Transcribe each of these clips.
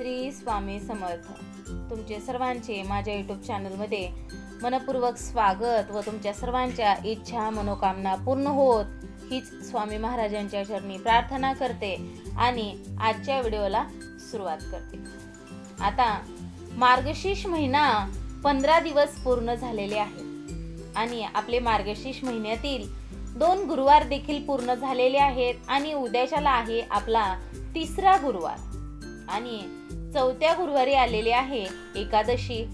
श्री स्वामी समर्थ. तुमचे सर्वांचे माझ्या यूट्यूब चॅनलमध्ये मनपूर्वक स्वागत व तुमच्या सर्वांच्या इच्छा मनोकामना पूर्ण होत हीच स्वामी महाराजांच्या चरणी प्रार्थना करते आणि आजच्या व्हिडिओला सुरुवात करते. आता मार्गशीर्ष महिना पंधरा दिवस पूर्ण झालेले आहेत आणि आपले मार्गशीर्ष महिन्यातील दोन गुरुवार देखील पूर्ण झालेले आहेत आणि उद्याच्याला आहे आपला तिसरा गुरुवार. आणि चौथ्या गुरुवारी आलेली आहे एकादशी.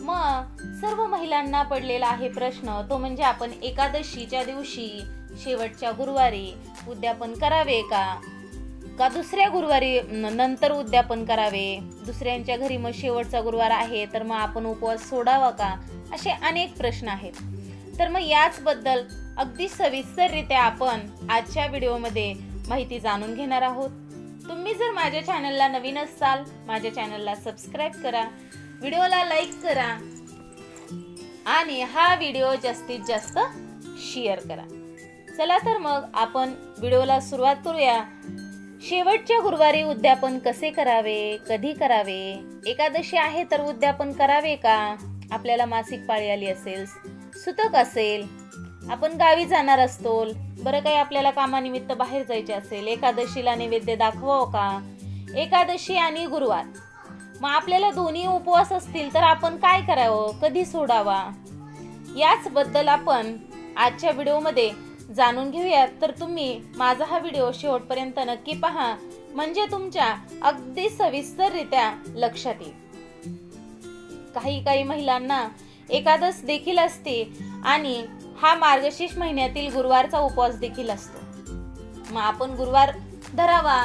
मग सर्व महिलांना पडलेला आहे प्रश्न. तो म्हणजे आपण एकादशीच्या दिवशी शेवटच्या गुरुवारी उद्यापन करावे का? का दुसऱ्या गुरुवारी नंतर उद्यापन करावे? दुसऱ्यांच्या घरी मग शेवटचा गुरुवार आहे तर मग आपण उपवास सोडावा का? असे अनेक प्रश्न आहेत. तर मग याचबद्दल अगदी सविस्तररित्या आपण आजच्या व्हिडिओमध्ये माहिती जाणून घेणार आहोत. तुम्ही जर माझ्या चॅनलला नवीन असाल माझ्या चॅनलला सबस्क्राईब करा व्हिडिओला लाईक करा आणि हा व्हिडिओ जास्तीत जास्त शेअर करा. चला तर मग आपण व्हिडिओला सुरुवात करूया. शेवटच्या गुरुवारी उद्यापन कसे करावे कधी करावे एकादशी आहे तर उद्यापन करावे का? आपल्याला मासिक पाळी आली असेल सुतक असेल आपण गावी जाणार असतो बरं काही आपल्याला कामानिमित्त बाहेर जायचे असेल. एकादशीला नैवेद्य दाखवावं का? एकादशी आणि गुरुवार. मग आपल्याला दोन्ही उपवास असतील तर आपण काय करावं? कधी सोडावा? याचबद्दल आपण आजच्या व्हिडिओमध्ये जाणून घेऊयात. तर तुम्ही माझा हा व्हिडिओ शेवटपर्यंत नक्की पहा. म्हणजे तुमच्या अगदी सविस्तररित्या लक्षात येईल. काही काही महिलांना एकादश देखील असते आणि हा मार्गशीर्ष महिन्यातील गुरुवारचा उपवास देखील असतो. मग आपण गुरुवार धरावा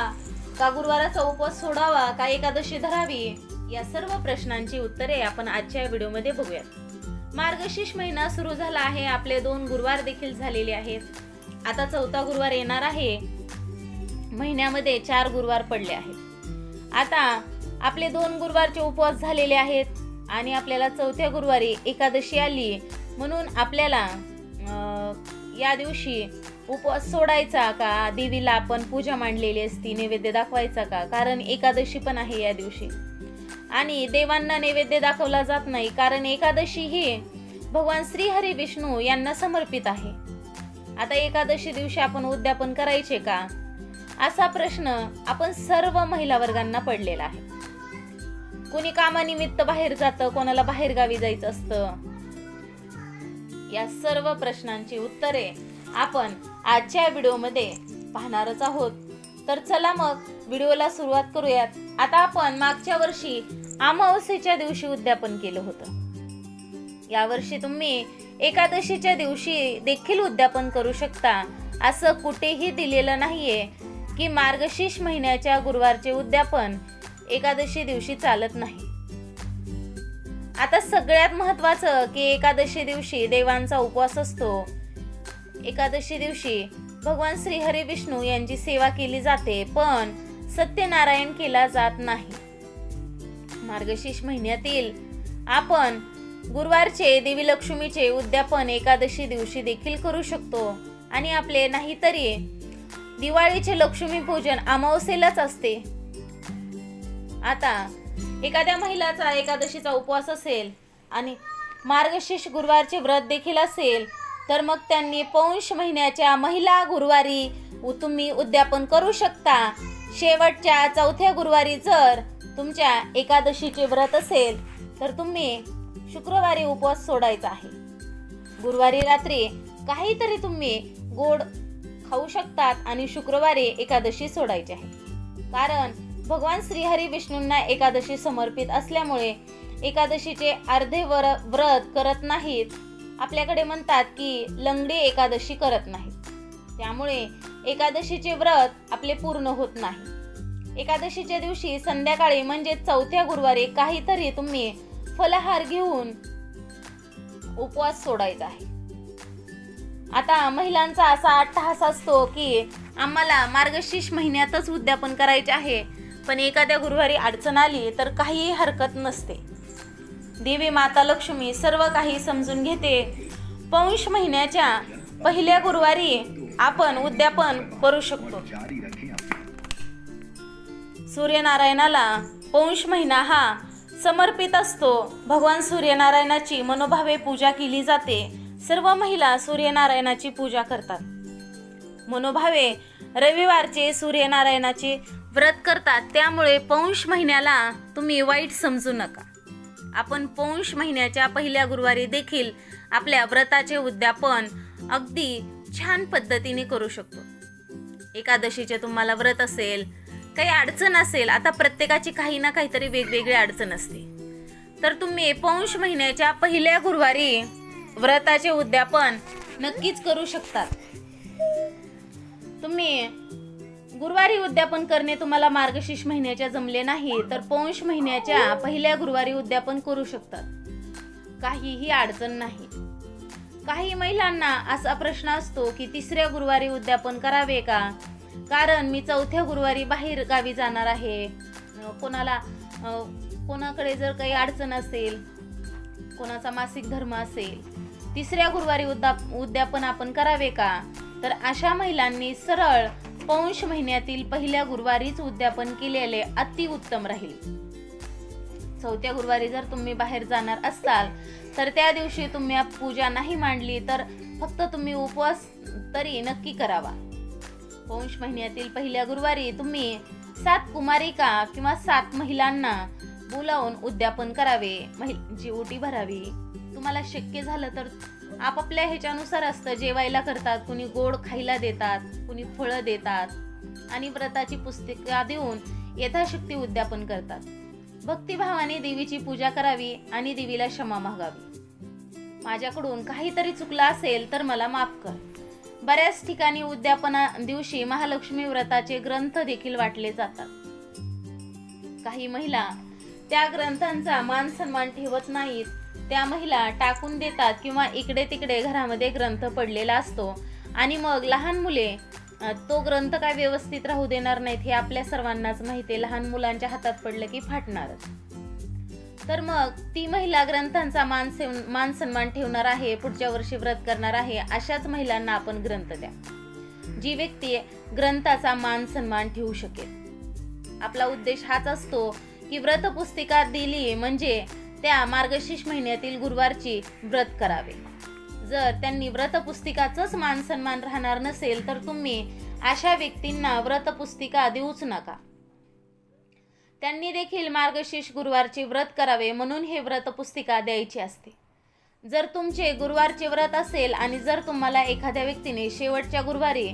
का गुरुवाराचा उपवास सोडावा का एकादशी धरावी या सर्व प्रश्नांची उत्तरे आपण आजच्या व्हिडिओमध्ये बघूयात. मार्गशीर्ष महिना सुरू झाला आहे. आपले दोन गुरुवार देखील झालेले आहेत. आता चौथा गुरुवार येणार आहे. महिन्यामध्ये चार गुरुवार पडले आहेत. आता आपले दोन गुरुवारचे उपवास झालेले आहेत आणि आपल्याला चौथ्या गुरुवारी एकादशी आली म्हणून आपल्याला या दिवशी उपवास सोडायचा का? देवीला आपण पूजा मांडलेली असती नैवेद्य दाखवायचा का? कारण एकादशी पण आहे या दिवशी. आणि देवांना नैवेद्य दाखवला जात नाही कारण एकादशी ही भगवान श्री हरी विष्णू यांना समर्पित आहे. आता एकादशी दिवशी आपण उद्यापन करायचे का? असा प्रश्न आपण सर्व महिला वर्गांना पडलेला आहे. कोणी कामानिमित्त बाहेर जातं कोणाला बाहेर गावी जायचं असतं या सर्व प्रश्नांची उत्तरे आपण आजच्या व्हिडिओमध्ये पाहणारच आहोत. तर चला मग व्हिडिओला सुरुवात करूयात. आता आपण मागच्या वर्षी अमावस्येच्या दिवशी उद्यापन केलं होतं. यावर्षी तुम्ही एकादशीच्या दिवशी देखील उद्यापन करू शकता असं कुठेही दिलेलं नाहीये की मार्गशीर्ष महिन्याच्या गुरुवारचे उद्यापन एकादशी दिवशी चालत नाही. आता सगळ्यात महत्वाचं की एकादशी दिवशी देवांचा उपवास असतो. एकादशी दिवशी भगवान श्री हरी विष्णू यांची सेवा केली जाते पण सत्यनारायण केला जात नाही. मार्गशीर्ष महिन्यातील आपण गुरुवारचे देवी लक्ष्मीचे उद्यापन एकादशी दिवशी देखील करू शकतो. आणि आपले नाहीतरी दिवाळीचे लक्ष्मी पूजन अमावस्येलाच असते. आता एखाद्या महिलाचा एकादशीचा उपवास असेल आणि मार्गशीर्ष गुरुवारचे व्रत देखील असेल तर मग त्यांनी पौष महिन्याच्या महिला गुरुवारी तुम्ही उद्यापन करू शकता. शेवटच्या चौथ्या गुरुवारी जर तुमच्या एकादशीचे व्रत असेल तर तुम्ही शुक्रवारी उपवास सोडायचा आहे. गुरुवारी रात्री काहीतरी तुम्ही गोड खाऊ शकतात आणि शुक्रवारी एकादशी सोडायची आहे. कारण भगवान श्रीहरी विष्णूंना एकादशी समर्पित असल्यामुळे एकादशीचे अर्धे वर व्रत करत नाहीत. आपल्याकडे म्हणतात की लंगडी एकादशी करत नाहीत. त्यामुळे एकादशीचे व्रत आपले पूर्ण होत नाही. एकादशीच्या दिवशी संध्याकाळी म्हणजे चौथ्या गुरुवारी काहीतरी तुम्ही फलाहार घेऊन उपवास सोडायचा आहे. आता महिलांचा असा अट्टहास असतो की आम्हाला मार्गशीर्ष महिन्यातच उद्यापन करायचे आहे. पण एखाद्या गुरुवारी अडचण आली तर काहीही हरकत नसते. देवी माता लक्ष्मी सर्व काही समजून घेते. पौष महिन्याच्या पहिल्या गुरुवारी आपण उद्यापन करू शकतो. सूर्यनारायणाला पौष महिना हा समर्पित असतो. भगवान सूर्यनारायणाची मनोभावे पूजा केली जाते. सर्व महिला सूर्यनारायणाची पूजा करतात. मनोभावे रविवारचे सूर्यनारायणाचे व्रत करतात त्यामुळे पौष महिन्याला तुम्ही वाईट समजू नका. आपण पौष महिन्याच्या पहिल्या गुरुवारी देखील आपल्या व्रताचे उद्यापन अगदी छान पद्धतीने करू शकतो. एकादशीचे तुम्हाला व्रत असेल काही अडचण असेल आता प्रत्येकाची काही ना काहीतरी वेगवेगळी अडचण असते. तर तुम्ही पौष महिन्याच्या पहिल्या गुरुवारी व्रताचे उद्यापन नक्कीच करू शकतात तुम्ही गुरुवारी उद्यापन करणे तुम्हाला मार्गशीर्ष महिन्याच्या जमले नाही तर पौष महिन्याच्या पहिल्या गुरुवारी उद्यापन करू शकतात. काहीही अडचण नाही. काही महिलांना असा प्रश्न असतो की तिसऱ्या गुरुवारी उद्यापन करावे का? कारण मी चौथ्या गुरुवारी बाहेर गावी जाणार आहे. कोणाला कोणाकडे जर काही अडचण असेल कोणाचा मासिक धर्म असेल तिसऱ्या गुरुवारी उद्या उद्यापन आपण करावे का? तर अशा महिलांनी सरळ पौंश महिन्यातील पहिल्या गुरुवारीच उद्यापन केलेले अतिउत्तम राहील. चौथ्या गुरुवारी जर तुम्ही बाहेर जाणार असाल तर त्या दिवशी तुम्ही पूजा नाही मांडली तर फक्त तुम्ही उपवास तरी नक्की करावा. पौष महिन्यातील पहिल्या गुरुवारी तुम्ही सात कुमारिका किंवा सात महिलांना बोलावून उद्यापन करावे. जी ओटी भरावी. तुम्हाला शक्य झालं तर आपापल्या ह्याच्यानुसार असतं. जेवायला करतात कुणी गोड खायला देतात. कुणी फळं देतात आणि व्रताची पुस्तिका देऊन यथाशक्ती उद्यापन करतात. भक्तिभावाने देवीची पूजा करावी आणि देवीला क्षमा मागावी. माझ्याकडून काहीतरी चुकलं असेल तर मला माफ कर. बऱ्याच ठिकाणी उद्यापना दिवशी महालक्ष्मी व्रताचे ग्रंथ देखील वाटले जातात. काही महिला त्या ग्रंथांचा मान सन्मान ठेवत नाहीत. त्या महिला टाकून देतात किंवा इकडे तिकडे घरामध्ये ग्रंथ पडलेला असतो आणि मग लहान मुले तो ग्रंथ काय व्यवस्थित राहू देणार नाहीत हे आपल्या सर्वांनाच माहिती आहे. लहान मुलांच्या हातात पडलं की फाटणारच. तर मग ती महिला ग्रंथांचा मान सेव- मान सन्मान ठेवणार आहे पुढच्या वर्षी व्रत करणार आहे अशाच महिलांना आपण ग्रंथ द्या. जी व्यक्ती ग्रंथाचा मान सन्मान ठेवू शकेल. आपला उद्देश हाच असतो की व्रत पुस्तिका दिली म्हणजे त्या मार्गशीर्ष महिन्यातील गुरुवारची व्रत करावे. जर त्यांनी व्रतपुस्तिकाचंच मान सन्मान राहणार नसेल तर तुम्ही अशा व्यक्तींना व्रतपुस्तिका देऊच नका. त्यांनी देखील मार्गशीर्ष गुरुवारचे व्रत करावे म्हणून हे व्रत पुस्तिका द्यायची असते. जर तुमचे गुरुवारचे व्रत असेल आणि जर तुम्हाला एखाद्या व्यक्तीने शेवटच्या गुरुवारी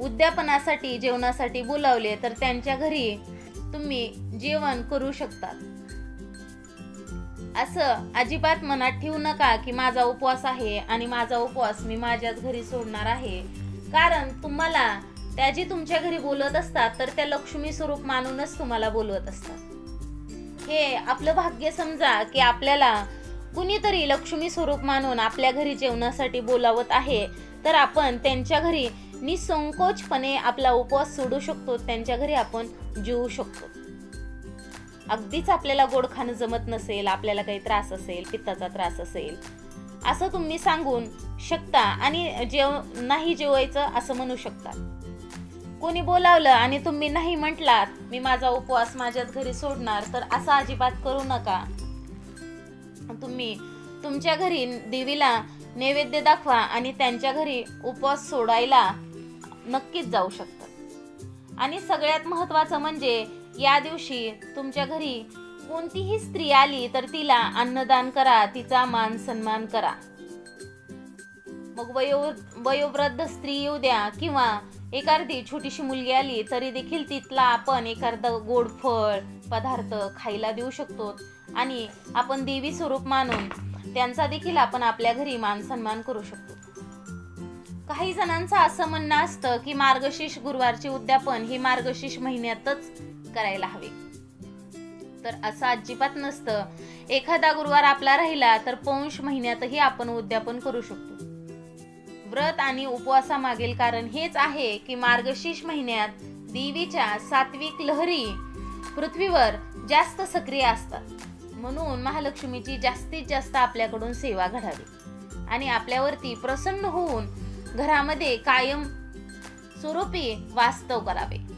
उद्यापनासाठी जेवणासाठी बोलावले तर त्यांच्या घरी तुम्ही जेवण करू शकतात असं अजिबात मनात ठेवू नका की माझा उपवास आहे आणि माझा उपवास मी माझ्याच घरी सोडणार आहे. कारण तुम्हाला त्या जी तुमच्या घरी बोलत असतात तर त्या लक्ष्मी स्वरूप मानूनच तुम्हाला बोलवत असतात. हे आपलं भाग्य समजा की आपल्याला कुणीतरी लक्ष्मी स्वरूप मानून आपल्या घरी जेवणासाठी बोलावत आहे तर आपण त्यांच्या घरी निसंकोचपणे आपला उपवास सोडू शकतो त्यांच्या घरी आपण जेवू शकतो. अगदीच आपल्याला गोड खाणं जमत नसेल आपल्याला काही त्रास असेल पित्ताचा त्रास असेल असं तुम्ही सांगून शकता आणि जेव नाही जेवायचं असं म्हणू शकता. कोणी बोलावलं आणि तुम्ही नाही म्हटलात मी माझा उपवास माझ्याच घरी सोडणार तर असं अजिबात करू नका. तुम्ही तुमच्या घरी देवीला नैवेद्य दाखवा आणि त्यांच्या घरी उपवास सोडायला नक्कीच जाऊ शकतात आणि सगळ्यात महत्त्वाचं म्हणजे या दिवशी तुमच्या घरी कोणतीही स्त्री आली तर तिला अन्नदान करा तिचा मान सन्मान करा. मग वयो वयोवृद्ध स्त्री येऊ द्या किंवा एखादी छोटीशी मुलगी आली तरी देखील तिथला आपण एखादं गोड फळ पदार्थ खायला देऊ शकतो. आणि आपण देवी स्वरूप मानून त्यांचा देखील आपण आपल्या घरी मान सन्मान करू शकतो. काही जणांचं असं म्हणणं असतं की मार्गशीर्ष गुरुवारचे उद्यापन हे मार्गशीर्ष महिन्यातच करायला हवे. तर असं अजिबात नसतं. एखादा गुरुवार आपला राहिला तर पौष महिन्यातही आपण उद्यापन करू शकतो. व्रत आणि उपवासामागील कारण हेच आहे की मार्गशीर्ष महिन्यात देवीच्या सात्विक लहरी पृथ्वीवर जास्त सक्रिय असतात. म्हणून महालक्ष्मीची जास्तीत जास्त आपल्याकडून सेवा घडावी. आणि आपल्यावरती प्रसन्न होऊन घरामध्ये कायम स्वरूपी वास्तव करावे.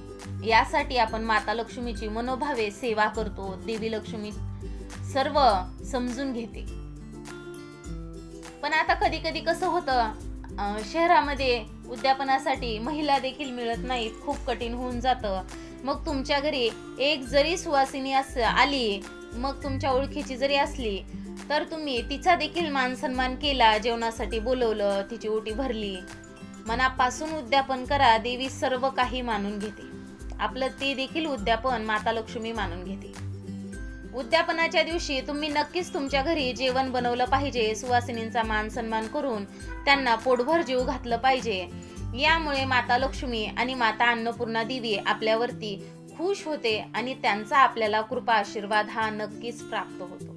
यासाठी आपण माता लक्ष्मीची मनोभावे सेवा करतो. देवी लक्ष्मी सर्व समजून घेते. पण आता कधी कधी कसं होतं शहरामध्ये उद्यापनासाठी महिला देखील मिळत नाहीत. खूप कठीण होऊन जातं. मग तुमच्या घरी एक जरी सुवासिनी अस आली मग तुमच्या ओळखीची जरी असली तर तुम्ही तिचा देखील मान सन्मान केला जेवणासाठी बोलवलं तिची ओटी भरली. मनापासून उद्यापन करा देवी सर्व काही मानून घेते. आपलं ते देखील उद्यापन माता लक्ष्मी मानून घेते. उद्यापनाच्या दिवशी तुम्ही नक्कीच तुमच्या घरी जेवण बनवलं पाहिजे सुवासिनींचा मान सन्मान करून त्यांना पोटभर जीव घातलं पाहिजे. यामुळे माता लक्ष्मी आणि माता अन्नपूर्णा देवी आपल्यावरती खुश होते आणि त्यांचा आपल्याला कृपा आशीर्वाद हा नक्कीच प्राप्त होतो.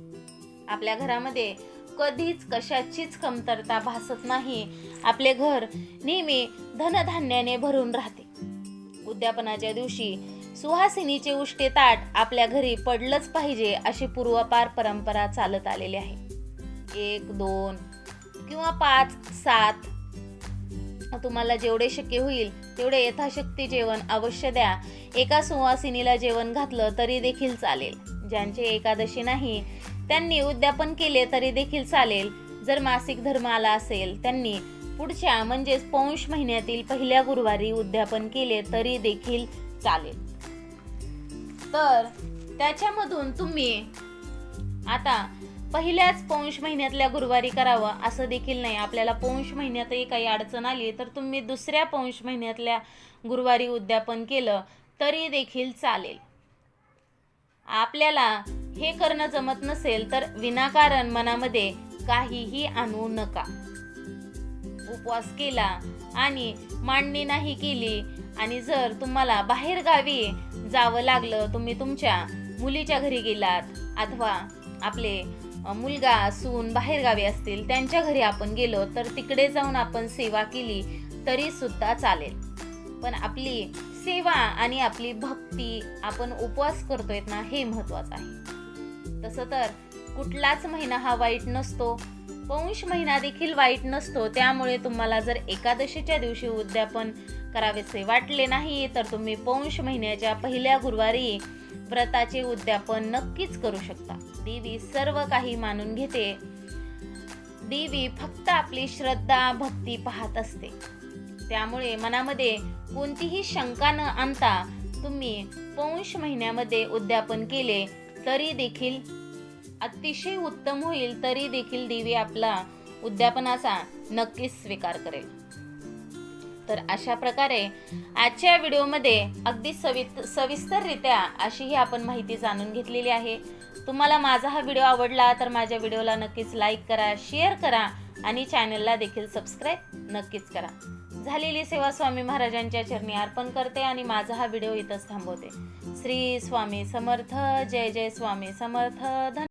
आपल्या घरामध्ये कधीच कशाचीच कमतरता भासत नाही. आपले घर नेहमी धनधान्याने भरून राहते. उद्यापनाच्या दिवशी सुहासिनीचे उष्टे ताट आपल्या घरी पडलंच पाहिजे अशी पूर्वपार परंपरा चालत आलेली आहे. एक दोन किंवा पाच सात. तुम्हाला जेवढे शक्य होईल तेवढे यथाशक्ती जेवण अवश्य द्या. एका सुवासिनीला जेवण घातलं तरी देखील चालेल. ज्यांचे एकादशी नाही त्यांनी उद्यापन केले तरी देखील चालेल. जर मासिक धर्म आला असेल त्यांनी पुढच्या म्हणजेच पौष महिन्यातील पहिल्या गुरुवारी उद्यापन केले तरी देखील चालेल. तर त्याच्यामधून तुम्ही आता पहिल्याच पौष महिन्यातल्या गुरुवारी करावं असं देखील नाही. आपल्याला पौष महिन्यातही काही अडचण आली तर तुम्ही दुसऱ्या पौष महिन्यातल्या गुरुवारी उद्यापन केलं तरी देखील चालेल. आपल्याला हे करणं जमत नसेल तर विनाकारण मनामध्ये काहीही आणू नका. उपवास केला आणि मांडणी नाही केली आणि जर तुम्हाला बाहेर गावी जावं लागलं तुम्ही तुमच्या मुलीच्या घरी गेलात अथवा आपले मुलगा सून बाहेर गावी असतील त्यांच्या घरी आपण गेलो तर तिकडे जाऊन आपण सेवा केली तरी सुद्धा चालेल. पण आपली सेवा आणि आपली भक्ती आपण उपवास करतोय ना हे महत्वाचं आहे. तसं तर कुठलाच महिना हा वाईट नसतो. पौष महिना देखील वाईट नसतो. त्यामुळे तुम्हाला जर एकादशीच्या दिवशी उद्यापन करावेसे वाटले नाही तर तुम्ही पौष महिन्याच्या पहिल्या गुरुवारी व्रताचे उद्यापन नक्कीच करू शकता. देवी सर्व काही मानून घेते. देवी फक्त आपली श्रद्धा भक्ती पाहत असते. त्यामुळे मनामध्ये कोणतीही शंका न आणता तुम्ही पौष महिन्यामध्ये उद्यापन केले तरी देखील अतिशय उत्तम होईल तरी देखील देवी आपला उद्यापनाचा नक्कीच स्वीकार करेल. तर अशा प्रकारे आजच्या व्हिडिओमध्ये अगदी सवित सविस्तररित्या अशी ही आपण माहिती जाणून घेतलेली आहे. तुम्हाला माझा हा व्हिडिओ आवडला तर माझ्या व्हिडिओला नक्कीच लाईक करा शेअर करा आणि चॅनलला देखील सबस्क्राईब नक्कीच करा. झालेली सेवा स्वामी महाराजांच्या चरणी अर्पण करते आणि माझा हा व्हिडिओ इथंच थांबवते. श्री स्वामी समर्थ जय जय स्वामी समर्थ धन